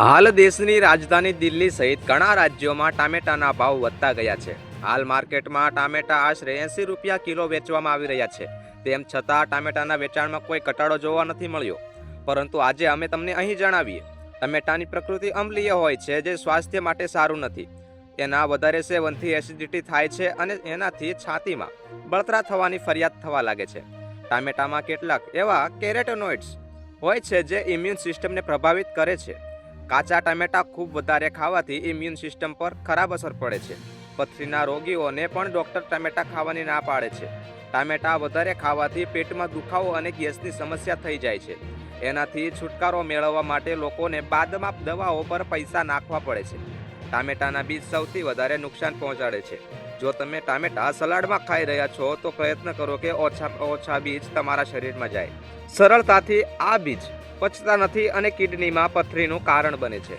હાલ દેશની રાજધાની દિલ્હી સહિત ઘણા રાજ્યોમાં ટામેટાના ભાવ વધતા ગયા છે. હાલ માર્કેટમાં ટામેટા આશરે એંસી રૂપિયા કિલો વેચવામાં આવી રહ્યા છે. તેમ છતાં ટામેટાના વેચાણમાં કોઈ ઘટાડો જોવા નથી મળ્યો. પરંતુ આજે અમે તમને અહીં જણાવીએ. ટમેટાની પ્રકૃતિ અમ્લીય હોય છે જે સ્વાસ્થ્ય માટે સારું નથી. એના વધારે સેવનથી એસિડિટી થાય છે અને એનાથી છાતીમાં બળતરા થવાની ફરિયાદ થવા લાગે છે. ટામેટામાં કેટલાક એવા કેરેટોનોઇડ્સ હોય છે જે ઇમ્યુન સિસ્ટમને પ્રભાવિત કરે છે. કાચા ટામેટા ખૂબ વધારે ખાવાથી ઇમ્યુન સિસ્ટમ પર ખરાબ અસર પડે છે. પથરીના રોગીઓને પણ ડૉક્ટર ટામેટા ખાવાની ના પાડે છે. ટામેટા વધારે ખાવાથી પેટમાં દુખાવો અને ગેસની સમસ્યા થઈ જાય છે. એનાથી છુટકારો મેળવવા માટે લોકોને બાદમાં દવાઓ પર પૈસા નાખવા પડે છે. ટામેટાના બીજ સૌથી વધારે નુકસાન પહોંચાડે છે. જો તમે ટામેટા સલાડમાં ખાઈ રહ્યા છો, તો પ્રયત્ન કરો કે ઓછા ઓછા બીજ તમારા શરીરમાં જાય. સરળતાથી આ બીજ પચતા નથી અને કિડનીમાં પથરીનું કારણ બને છે.